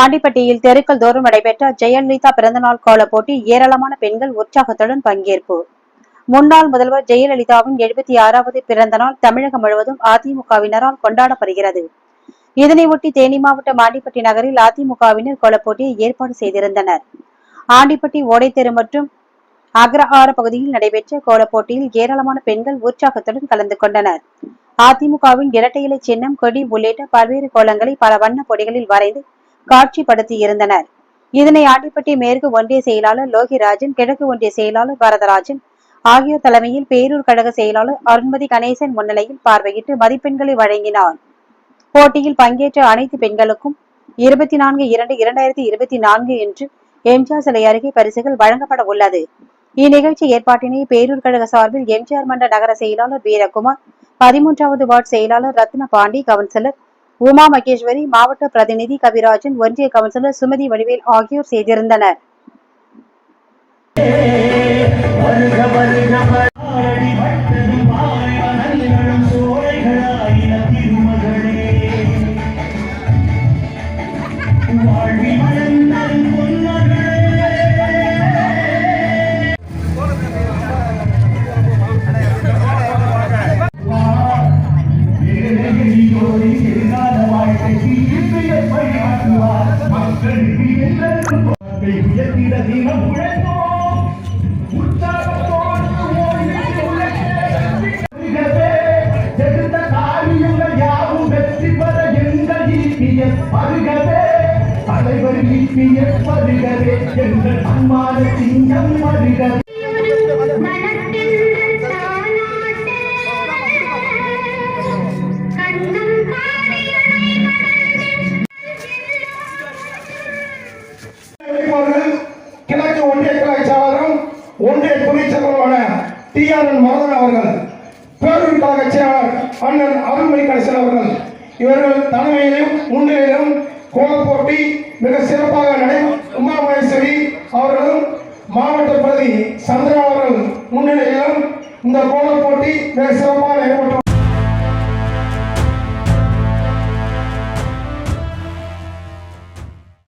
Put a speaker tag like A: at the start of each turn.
A: ஆண்டிப்பட்டியில் தெருக்கள் தோறும் நடைபெற்ற ஜெயலலிதா பிறந்தநாள் கோல போட்டி ஏராளமான பெண்கள் உற்சாகத்துடன் பங்கேற்பு. முன்னாள் முதல்வர் ஜெயலலிதாவின் எழுபத்தி ஆறாவது பிறந்த நாள் தமிழகம் முழுவதும் அதிமுகவினரால் கொண்டாடப்படுகிறது. இதனையொட்டி தேனி மாவட்டம் ஆண்டிப்பட்டி நகரில் அதிமுகவினர் கோலப்போட்டியை ஏற்பாடு செய்திருந்தனர். ஆண்டிப்பட்டி ஓடைத்தெரு மற்றும் அக்ரஹார பகுதியில் நடைபெற்ற கோலப்போட்டியில் ஏராளமான பெண்கள் உற்சாகத்துடன் கலந்து கொண்டனர். அதிமுகவின் இரட்டை இலை சின்னம் கொடி உள்ளிட்ட பல்வேறு கோலங்களை பல வண்ண பொடிகளில் வரைந்து காட்சிப்படுத்தியிருந்தனர். இதனை ஆண்டிப்பட்டி மேற்கு ஒன்றிய செயலாளர் லோகிராஜன் கிழக்கு ஒன்றிய செயலாளர் வரதராஜன் ஆகியோர் தலைமையில் பேரூர் கழக செயலாளர் அருண்மதி கணேசன் முன்னிலையில் பார்வையிட்டு மதிப்பெண்களை வழங்கினார். போட்டியில் பங்கேற்ற அனைத்து பெண்களுக்கும் இருபத்தி நான்கு இரண்டு இரண்டாயிரத்தி இருபத்தி நான்கு என்று எம்ஜிஆர் சிலை அருகே பரிசுகள் வழங்கப்பட உள்ளது. இந்நிகழ்ச்சி ஏற்பாட்டினை பேரூர் கழக சார்பில் எம்ஜிஆர் மன்ற நகர செயலாளர் வீரகுமார் பதிமூன்றாவது வார்டு செயலாளர் ரத்ன பாண்டி கவுன்சிலர் உமா மகேஸ்வரி மாவட்ட பிரதிநிதி கவிராஜன் ஒன்றிய கவுன்சிலர் சுமதி வடிவேல் ஆகியோர் செய்திருந்தனர்.
B: தலைவர் இபிஎஸ் வருகவே எங்கள் அம்மான சிங்கம் வருகவே.
C: துணைச் டி ஆர் என் மோகன் அவர்கள் பேரூர் கழக செயலாளர் அண்ணன் அருள்மணி கணேசன் அவர்கள் இவர்கள் தலைமையிலும் முன்னிலையிலும் கோலப் போட்டி மிக சிறப்பாக நடை உமா மகேஸ்வரி அவர்களும் மாவட்ட பிரதி சந்திரா அவர்கள் முன்னிலையிலும் இந்த கோலப் போட்டி மிக சிறப்பாக நடைபெற்று